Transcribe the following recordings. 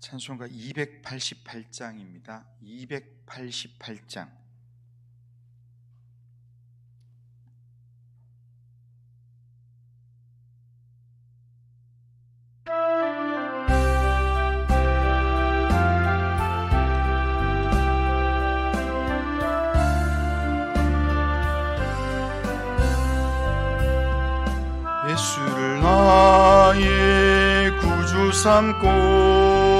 찬송가 288장입니다. 288장. 예수를 나의 구주 삼고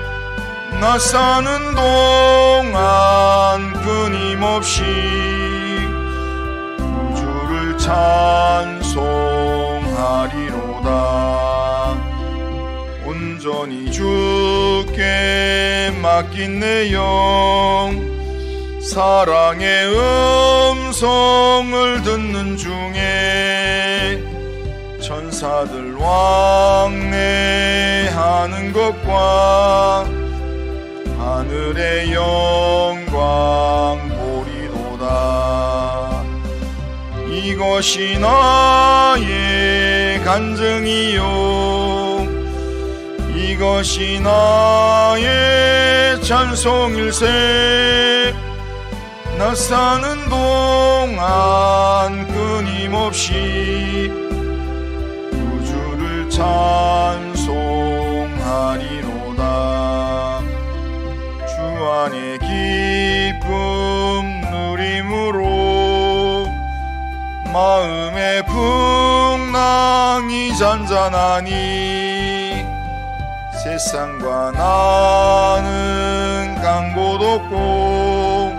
나 사는 동안 끊임없이 주를 찬송하리로다. 온전히 주께 맡긴 내 영 사랑의 음성을 듣는 중에 천사들 왕래하는 것과 하늘의 영광 보리도다. 이것이 나의 간증이요. 이것이 나의 찬송일세. 나 사는 동안 끊임없이 우주를 찬 안에 기쁨 누림으로 마음의 풍랑이 잔잔하니 세상과 나는 간곳 없고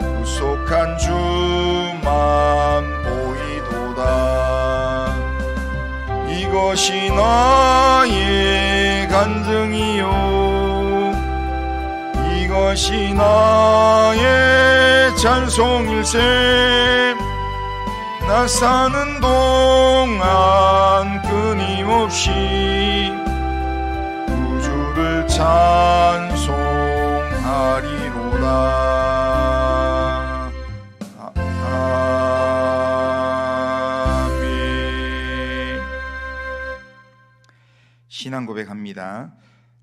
구속한 주만 보이도다. 이것이 나의 간증이요 이것이 나의 찬송일세. 나 사는 동안 끊임없이 우주를 찬송하리로다. 아, 신앙 고백합니다.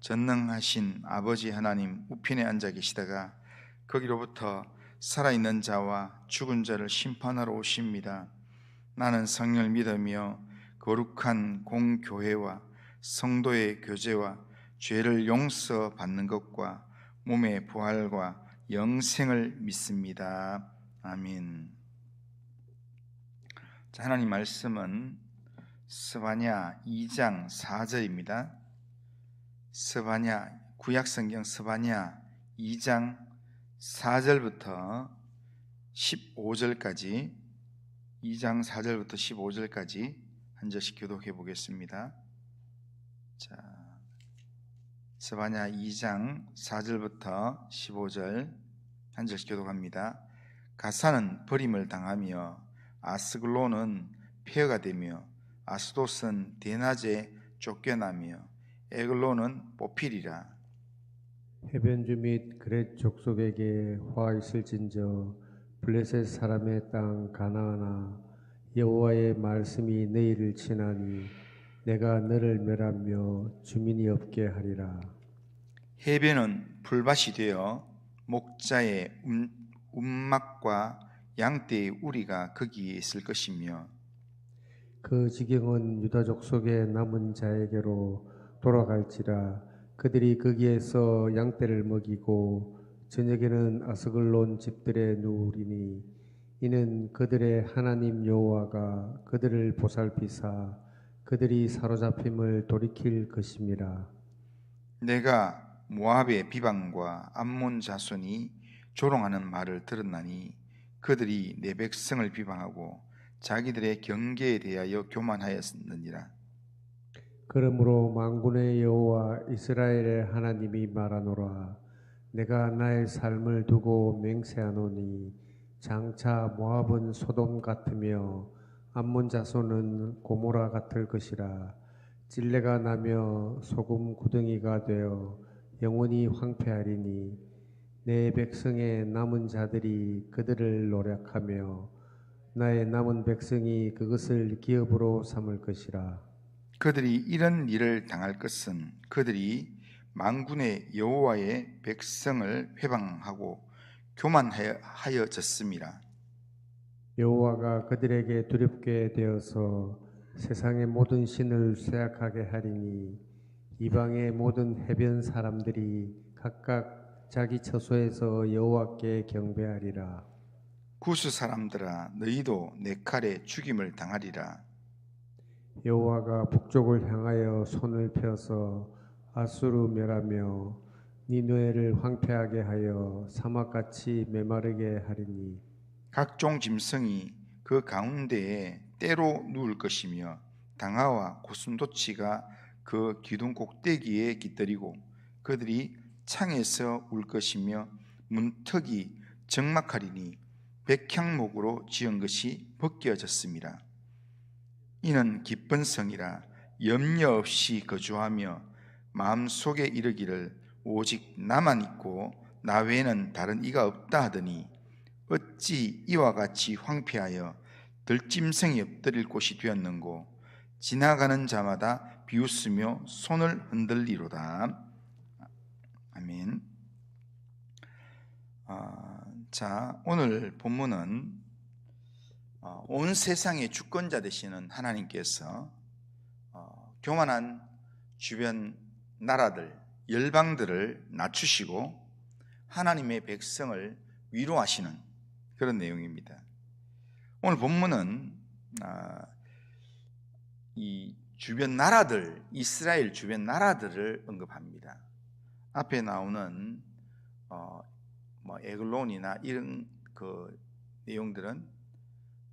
전능하신 아버지 하나님 우편에 앉아 계시다가 거기로부터 살아있는 자와 죽은 자를 심판하러 오십니다. 나는 성령을 믿으며 거룩한 공교회와 성도의 교제와 죄를 용서받는 것과 몸의 부활과 영생을 믿습니다. 아멘. 자, 하나님 말씀은 스바냐 2장 4절입니다. 스바냐 구약 성경 스바냐 2장 4절부터 15절까지 2장 4절부터 15절까지 한 절씩 교독해 보겠습니다. 자, 스바냐 2장 4절부터 15절 한 절씩 교독합니다. 가사는 버림을 당하며 아스글론은 폐허가 되며 아스도스는 대낮에 쫓겨나며 에글론은 뽑히리라. 해변주 및 그렛 족속에게 화 있을진저 블레셋 사람의 땅 가나안아 여호와의 말씀이 내일을 지나니 내가 너를 멸하며 주민이 없게 하리라 해변은 불밭이 되어 목자의 움, 움막과 양떼의 우리가 거기에 있을 것이며 그 지경은 유다 족속의 남은 자에게로 돌아갈지라. 그들이 거기에서 양떼를 먹이고 저녁에는 아스글론 집들에 누우리니 이는 그들의 하나님 여호와가 그들을 보살피사 그들이 사로잡힘을 돌이킬 것임이라. 내가 모압의 비방과 암몬 자손이 조롱하는 말을 들었나니 그들이 내 백성을 비방하고 자기들의 경계에 대하여 교만하였느니라 그러므로 만군의 여호와 이스라엘의 하나님이 말하노라. 내가 나의 삶을 두고 맹세하노니 장차 모압은 소돔 같으며 암몬 자손은 고모라 같을 것이라. 찔레가 나며 소금 구덩이가 되어 영원히 황폐하리니 내 백성의 남은 자들이 그들을 노력하며 나의 남은 백성이 그것을 기업으로 삼을 것이라 그들이 이런 일을 당할 것은 그들이 만군의 여호와의 백성을 회방하고 교만하여졌음이라 여호와가 그들에게 두렵게 되어서 세상의 모든 신을 쇠약하게 하리니 이방의 모든 해변 사람들이 각각 자기 처소에서 여호와께 경배하리라. 구스 사람들아 너희도 내 칼에 죽임을 당하리라 여호와가 북쪽을 향하여 손을 펴서 아수르 멸하며 니누에를 황폐하게 하여 사막같이 메마르게 하리니 각종 짐승이 그 가운데에 때로 누울 것이며 당아와 고슴도치가 그 기둥 꼭대기에 깃들이고 그들이 창에서 울 것이며 문턱이 적막하리니 백향목으로 지은 것이 벗겨졌습니다. 이는 기쁜 성이라 염려 없이 거주하며 마음속에 이르기를 오직 나만 있고 나 외에는 다른 이가 없다 하더니 어찌 이와 같이 황폐하여 들짐승이 엎드릴 곳이 되었는고 지나가는 자마다 비웃으며 손을 흔들리로다. 아멘. 아, 자 오늘 본문은 어, 온 세상의 주권자 되시는 하나님께서 어, 교만한 주변 나라들 열방들을 낮추시고 하나님의 백성을 위로하시는 그런 내용입니다. 오늘 본문은 아, 이 주변 나라들 이스라엘 주변 나라들을 언급합니다. 앞에 나오는 어, 뭐 에글론이나 이런 그 내용들은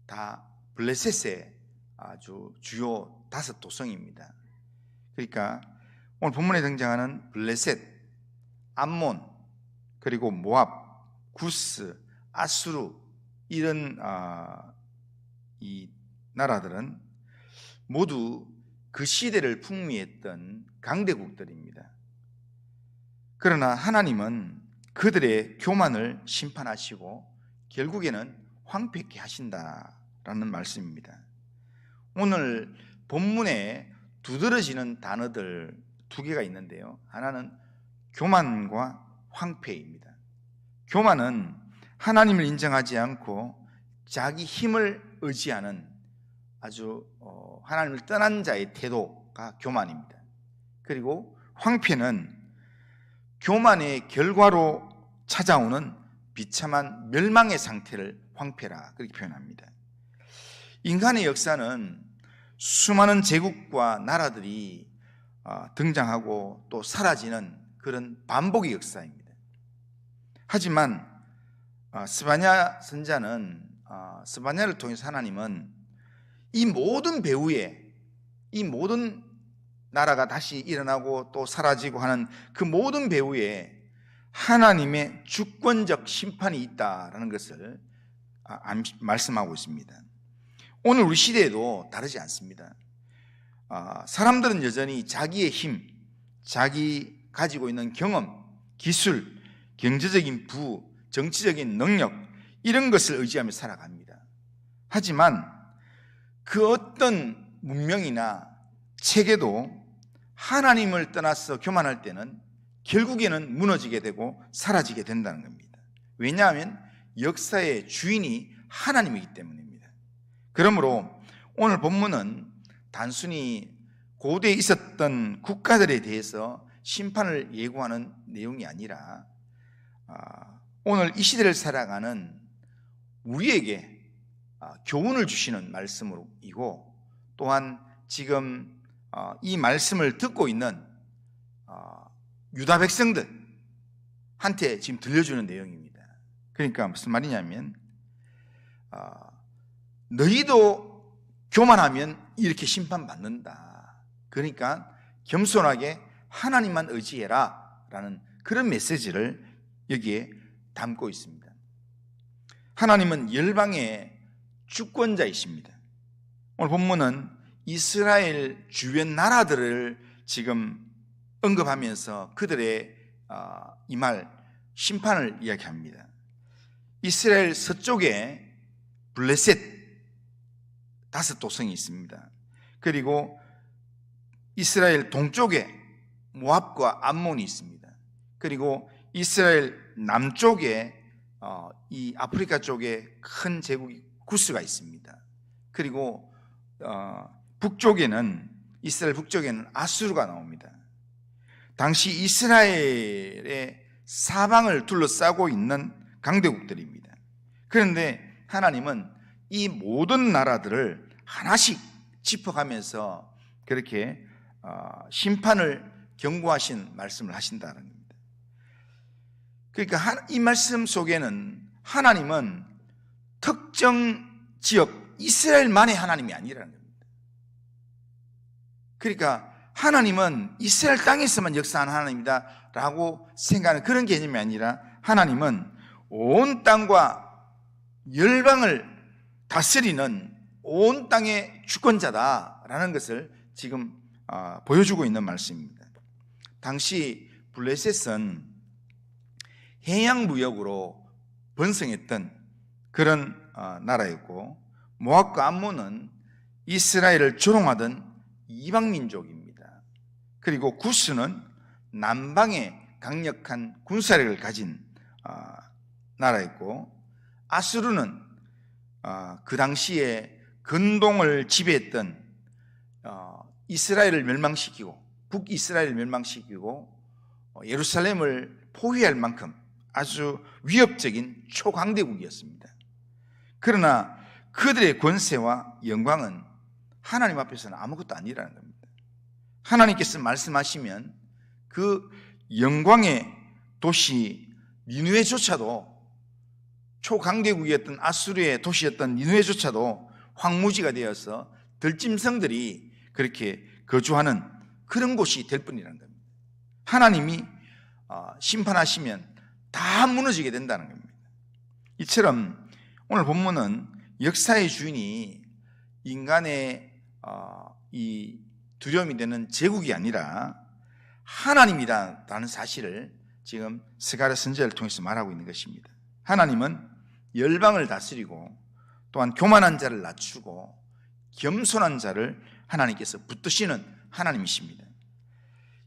다 블레셋의 아주 주요 다섯 도성입니다. 그러니까 오늘 본문에 등장하는 블레셋, 암몬, 그리고 모압, 구스, 아수르 이런 아, 이 나라들은 모두 그 시대를 풍미했던 강대국들입니다. 그러나 하나님은 그들의 교만을 심판하시고 결국에는 황폐케 하신다라는 말씀입니다. 오늘 본문에 두드러지는 단어들 두 개가 있는데요. 하나는 교만과 황폐입니다. 교만은 하나님을 인정하지 않고 자기 힘을 의지하는 아주 어, 하나님을 떠난 자의 태도가 교만입니다. 그리고 황폐는 교만의 결과로 찾아오는 비참한 멸망의 상태를 황폐라 그렇게 표현합니다. 인간의 역사는 수많은 제국과 나라들이 어, 등장하고 또 사라지는 그런 반복의 역사입니다. 하지만 어, 스바냐 선자는 어, 스바냐를 통해서 하나님은 이 모든 배후에 이 모든 나라가 다시 일어나고 또 사라지고 하는 그 모든 배후에 하나님의 주권적 심판이 있다라는 것을 말씀하고 있습니다. 오늘 우리 시대에도 다르지 않습니다. 아, 사람들은 여전히 자기의 힘, 자기 가지고 있는 경험, 기술, 경제적인 부, 정치적인 능력 이런 것을 의지하며 살아갑니다. 하지만 그 어떤 문명이나 체계도 하나님을 떠나서 교만할 때는 결국에는 무너지게 되고 사라지게 된다는 겁니다. 왜냐하면 역사의 주인이 하나님이기 때문입니다. 그러므로 오늘 본문은 단순히 고대에 있었던 국가들에 대해서 심판을 예고하는 내용이 아니라 아, 오늘 이 시대를 살아가는 우리에게 아, 교훈을 주시는 말씀이고 또한 지금 어, 이 말씀을 듣고 있는 어, 유다 백성들 한테 지금 들려주는 내용입니다. 그러니까 무슨 말이냐면 어, 너희도 교만하면 이렇게 심판받는다. 그러니까 겸손하게 하나님만 의지해라 라는 그런 메시지를 여기에 담고 있습니다. 하나님은 열방의 주권자이십니다. 오늘 본문은 이스라엘 주변 나라들을 지금 언급하면서 그들의 이 말 심판을 이야기합니다. 이스라엘 서쪽에 블레셋 다섯 도성이 있습니다. 그리고 이스라엘 동쪽에 모압과 암몬이 있습니다. 그리고 이스라엘 남쪽에 어, 이 아프리카 쪽에 큰 제국이 구스가 있습니다. 그리고 어, 북쪽에는 이스라엘 북쪽에는 아수르가 나옵니다. 당시 이스라엘의 사방을 둘러싸고 있는 강대국들입니다. 그런데 하나님은 이 모든 나라들을 하나씩 짚어가면서 그렇게 어, 심판을 경고하신 말씀을 하신다는 겁니다. 그러니까 이 말씀 속에는 하나님은 특정 지역 이스라엘만의 하나님이 아니라는 겁니다. 그러니까 하나님은 이스라엘 땅에서만 역사하는 하나님이다 라고 생각하는 그런 개념이 아니라 하나님은 온 땅과 열방을 다스리는 온 땅의 주권자다라는 것을 지금 어, 보여주고 있는 말씀입니다. 당시 블레셋은 해양 무역으로 번성했던 그런 어, 나라였고 모압과 암몬은 이스라엘을 조롱하던 이방 민족입니다. 그리고 구스는 남방에 강력한 군사력을 가진 어, 나라였고 아수르는 그 당시에 근동을 지배했던 어, 이스라엘을 멸망시키고 북이스라엘을 멸망시키고 예루살렘을 포위할 만큼 아주 위협적인 초강대국이었습니다. 그러나 그들의 권세와 영광은 하나님 앞에서는 아무것도 아니라는 겁니다. 하나님께서 말씀하시면 그 영광의 도시 니누에조차도 초강대국이었던 아수르의 도시였던 니누에조차도 황무지가 되어서 들짐승들이 그렇게 거주하는 그런 곳이 될 뿐이라는 겁니다. 하나님이 어, 심판하시면 다 무너지게 된다는 겁니다. 이처럼 오늘 본문은 역사의 주인이 인간의 어, 이 두려움이 되는 제국이 아니라 하나님이다라는 사실을 지금 스가랴 선지자를 통해서 말하고 있는 것입니다. 하나님은 열방을 다스리고 또한 교만한 자를 낮추고 겸손한 자를 하나님께서 붙드시는 하나님이십니다.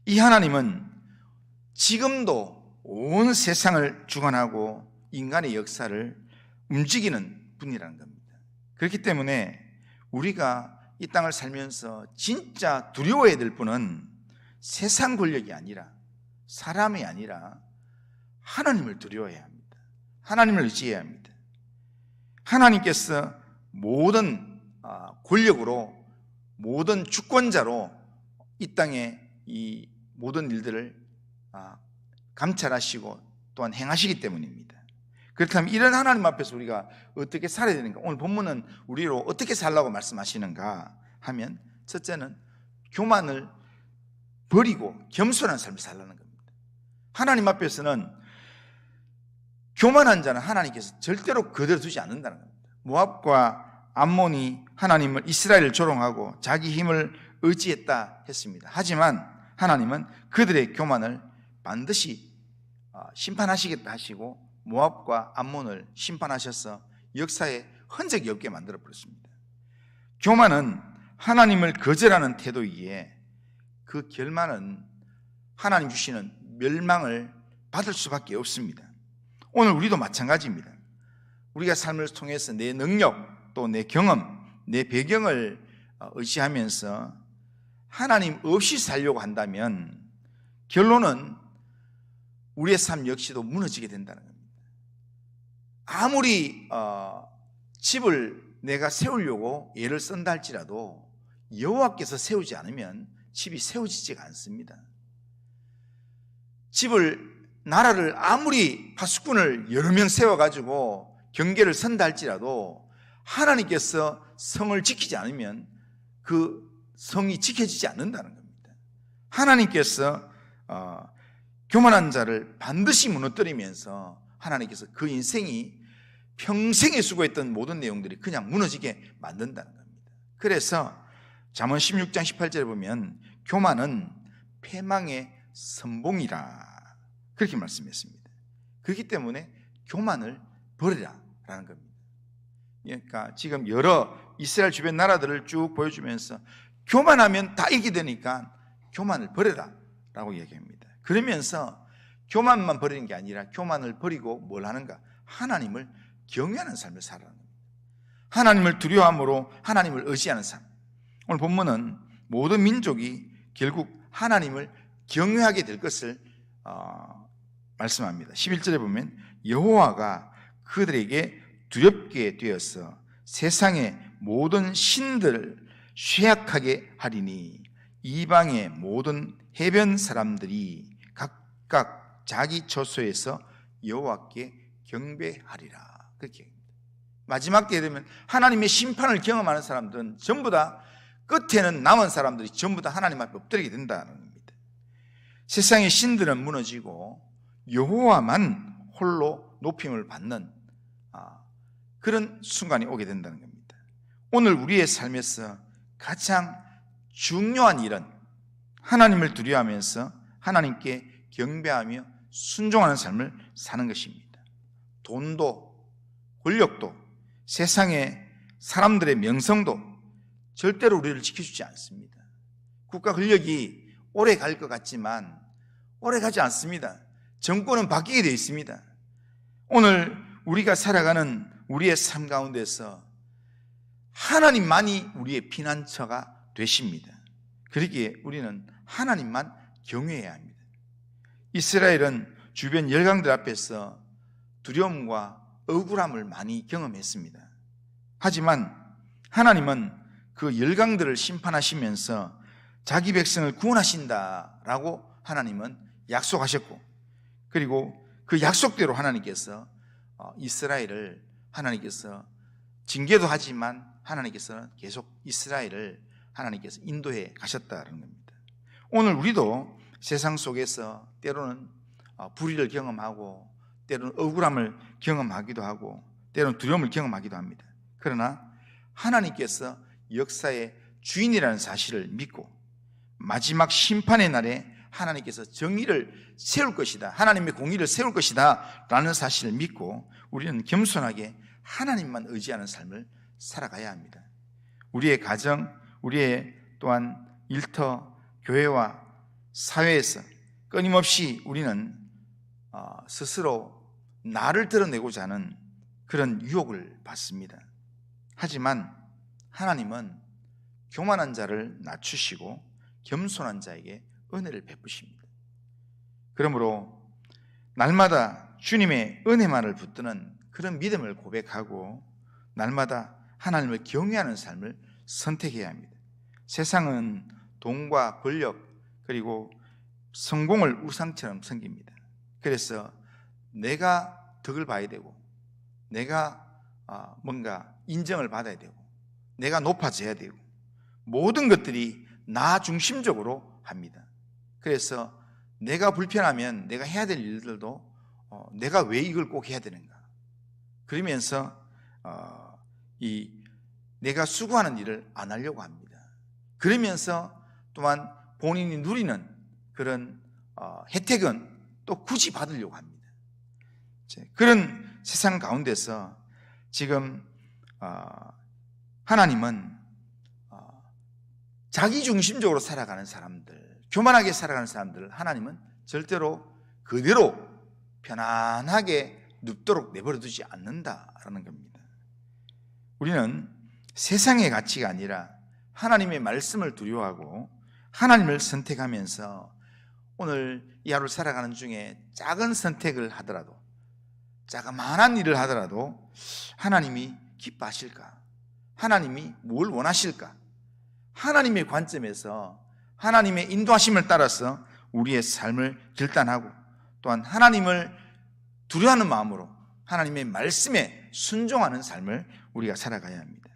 이 하나님은 지금도 온 세상을 주관하고 인간의 역사를 움직이는 분이라는 겁니다. 그렇기 때문에 우리가 이 땅을 살면서 진짜 두려워해야 될 분은 세상 권력이 아니라 사람이 아니라 하나님을 두려워해야 합니다. 하나님을 의지해야 합니다. 하나님께서 모든 아, 권력으로 모든 주권자로 이 땅에 이 모든 일들을 아, 감찰하시고 또한 행하시기 때문입니다. 그렇다면 이런 하나님 앞에서 우리가 어떻게 살아야 되는가? 오늘 본문은 우리로 어떻게 살라고 말씀하시는가 하면 첫째는 교만을 버리고 겸손한 삶을 살라는 겁니다. 하나님 앞에서는 교만한 자는 하나님께서 절대로 그대로 두지 않는다는 겁니다. 모압과 암몬이 하나님을 이스라엘을 조롱하고 자기 힘을 의지했다 했습니다. 하지만 하나님은 그들의 교만을 반드시 어, 심판하시겠다 하시고 모압과 암몬을 심판하셔서 역사에 흔적이 없게 만들어 버렸습니다. 교만은 하나님을 거절하는 태도이기에 그 결말은 하나님 주시는 멸망을 받을 수밖에 없습니다. 오늘 우리도 마찬가지입니다. 우리가 삶을 통해서 내 능력 또 내 경험, 내 배경을 어, 의지하면서 하나님 없이 살려고 한다면 결론은 우리의 삶 역시도 무너지게 된다는 겁니다. 아무리 어, 집을 내가 세우려고 예를 쓴다 할지라도 여호와께서 세우지 않으면 집이 세워지지가 않습니다. 집을 나라를 아무리 파수꾼을 여러 명 세워가지고 경계를 선다 할지라도 하나님께서 성을 지키지 않으면 그 성이 지켜지지 않는다는 겁니다. 하나님께서 어, 교만한 자를 반드시 무너뜨리면서 하나님께서 그 인생이 평생에 수고했던 모든 내용들이 그냥 무너지게 만든다는 겁니다. 그래서 잠언 16장 18절에 보면 교만은 패망의 선봉이라 그렇게 말씀했습니다. 그렇기 때문에 교만을 버리라 라는 겁니다. 그러니까 지금 여러 이스라엘 주변 나라들을 쭉 보여주면서 교만하면 다 이기게 되니까 교만을 버려라 라고 얘기합니다. 그러면서 교만만 버리는 게 아니라 교만을 버리고 뭘 하는가? 하나님을 경외하는 삶을 살아가는 겁니다. 하나님을 두려워함으로 하나님을 의지하는 삶. 오늘 본문은 모든 민족이 결국 하나님을 경외하게 될 것을 어, 말씀합니다. 11절에 보면 여호와가 그들에게 두렵게 되어서 세상의 모든 신들을 쇠약하게 하리니 이방의 모든 해변 사람들이 각각 자기 처소에서 여호와께 경배하리라. 그렇게. 마지막 때에 되면 하나님의 심판을 경험하는 사람들은 전부 다 끝에는 남은 사람들이 전부 다 하나님 앞에 엎드리게 된다는 겁니다. 세상의 신들은 무너지고 여호와만 홀로 높임을 받는 아, 그런 순간이 오게 된다는 겁니다. 오늘 우리의 삶에서 가장 중요한 일은 하나님을 두려워하면서 하나님께 경배하며 순종하는 삶을 사는 것입니다. 돈도 권력도 세상의 사람들의 명성도 절대로 우리를 지켜주지 않습니다. 국가 권력이 오래 갈 것 같지만 오래 가지 않습니다. 정권은 바뀌게 되어 있습니다. 오늘 우리가 살아가는 우리의 삶 가운데서 하나님만이 우리의 피난처가 되십니다. 그러기에 우리는 하나님만 경외해야 합니다. 이스라엘은 주변 열강들 앞에서 두려움과 억울함을 많이 경험했습니다. 하지만 하나님은 그 열강들을 심판하시면서 자기 백성을 구원하신다라고 하나님은 약속하셨고 그리고 그 약속대로 하나님께서 어, 이스라엘을 하나님께서 징계도 하지만 하나님께서는 계속 이스라엘을 하나님께서 인도해 가셨다는 겁니다. 오늘 우리도 세상 속에서 때로는 어, 불의를 경험하고 때로는 억울함을 경험하기도 하고 때로는 두려움을 경험하기도 합니다. 그러나 하나님께서 역사의 주인이라는 사실을 믿고 마지막 심판의 날에 하나님께서 정의를 세울 것이다. 하나님의 공의를 세울 것이다. 라는 사실을 믿고 우리는 겸손하게 하나님만 의지하는 삶을 살아가야 합니다. 우리의 가정, 우리의 또한 일터, 교회와 사회에서 끊임없이 우리는 어, 스스로 나를 드러내고자 하는 그런 유혹을 받습니다. 하지만 하나님은 교만한 자를 낮추시고 겸손한 자에게 은혜를 베푸십니다. 그러므로 날마다 주님의 은혜만을 붙드는 그런 믿음을 고백하고 날마다 하나님을 경외하는 삶을 선택해야 합니다. 세상은 돈과 권력 그리고 성공을 우상처럼 섬깁니다. 그래서 내가 덕을 봐야 되고 내가 아, 뭔가 인정을 받아야 되고 내가 높아져야 되고 모든 것들이 나 중심적으로 합니다. 그래서 내가 불편하면 내가 해야 될 일들도 어, 내가 왜 이걸 꼭 해야 되는가? 그러면서 어, 이 내가 수고하는 일을 안 하려고 합니다. 그러면서 또한 본인이 누리는 그런 어, 혜택은 또 굳이 받으려고 합니다. 그런 세상 가운데서 지금 어, 하나님은 어, 자기 중심적으로 살아가는 사람들, 교만하게 살아가는 사람들을 하나님은 절대로 그대로 편안하게 눕도록 내버려 두지 않는다라는 겁니다. 우리는 세상의 가치가 아니라 하나님의 말씀을 두려워하고 하나님을 선택하면서 오늘 이이 하루를 살아가는 중에 작은 선택을 하더라도 자그마한 일을 하더라도 하나님이 기뻐하실까? 하나님이 뭘 원하실까? 하나님의 관점에서 하나님의 인도하심을 따라서 우리의 삶을 결단하고 또한 하나님을 두려워하는 마음으로 하나님의 말씀에 순종하는 삶을 우리가 살아가야 합니다.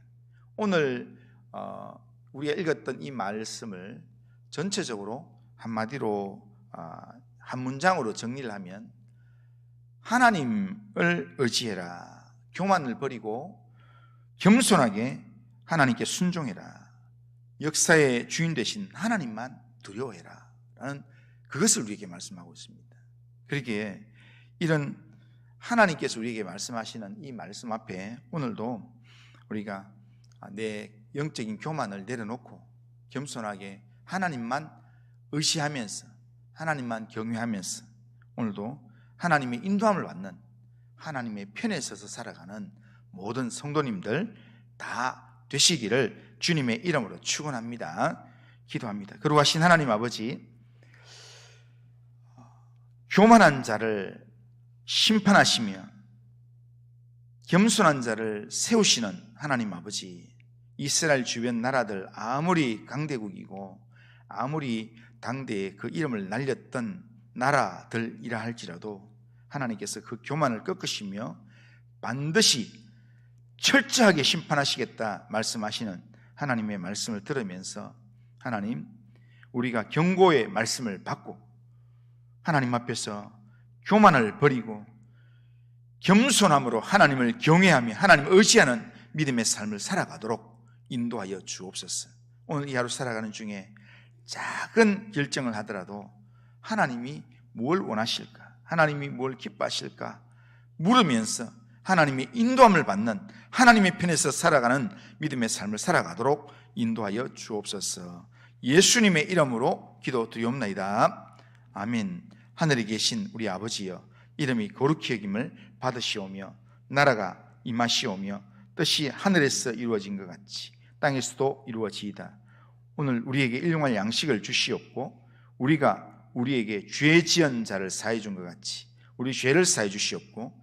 오늘 어, 우리가 읽었던 이 말씀을 전체적으로 한마디로 어, 한 문장으로 정리를 하면 하나님을 의지해라. 교만을 버리고 겸손하게 하나님께 순종해라. 역사의 주인 되신 하나님만 두려워해라. 라는 그것을 우리에게 말씀하고 있습니다. 그러기에 이런 하나님께서 우리에게 말씀하시는 이 말씀 앞에 오늘도 우리가 내 영적인 교만을 내려놓고 겸손하게 하나님만 의시하면서 하나님만 경외하면서 오늘도 하나님의 인도함을 받는 하나님의 편에 서서 살아가는 모든 성도님들 다 되시기를 주님의 이름으로 축원합니다. 기도합니다. 거룩하신 하나님 아버지 교만한 자를 심판하시며 겸손한 자를 세우시는 하나님 아버지 이스라엘 주변 나라들 아무리 강대국이고 아무리 당대에 그 이름을 날렸던 나라들이라 할지라도 하나님께서 그 교만을 꺾으시며 반드시 철저하게 심판하시겠다 말씀하시는 하나님의 말씀을 들으면서 하나님 우리가 경고의 말씀을 받고 하나님 앞에서 교만을 버리고 겸손함으로 하나님을 경외하며 하나님을 의지하는 믿음의 삶을 살아가도록 인도하여 주옵소서. 오늘 이 하루 살아가는 중에 작은 결정을 하더라도 하나님이 뭘 원하실까? 하나님이 뭘 기뻐하실까? 물으면서 하나님의 인도함을 받는 하나님의 편에서 살아가는 믿음의 삶을 살아가도록 인도하여 주옵소서. 예수님의 이름으로 기도 드리옵나이다. 아멘. 하늘에 계신 우리 아버지여 이름이 거룩히 여김을 받으시오며 나라가 임하시오며 뜻이 하늘에서 이루어진 것 같이 땅에서도 이루어지이다. 오늘 우리에게 일용할 양식을 주시옵고 우리가 우리에게 죄 지은 자를 사해 준 것 같이 우리 죄를 사해 주시옵고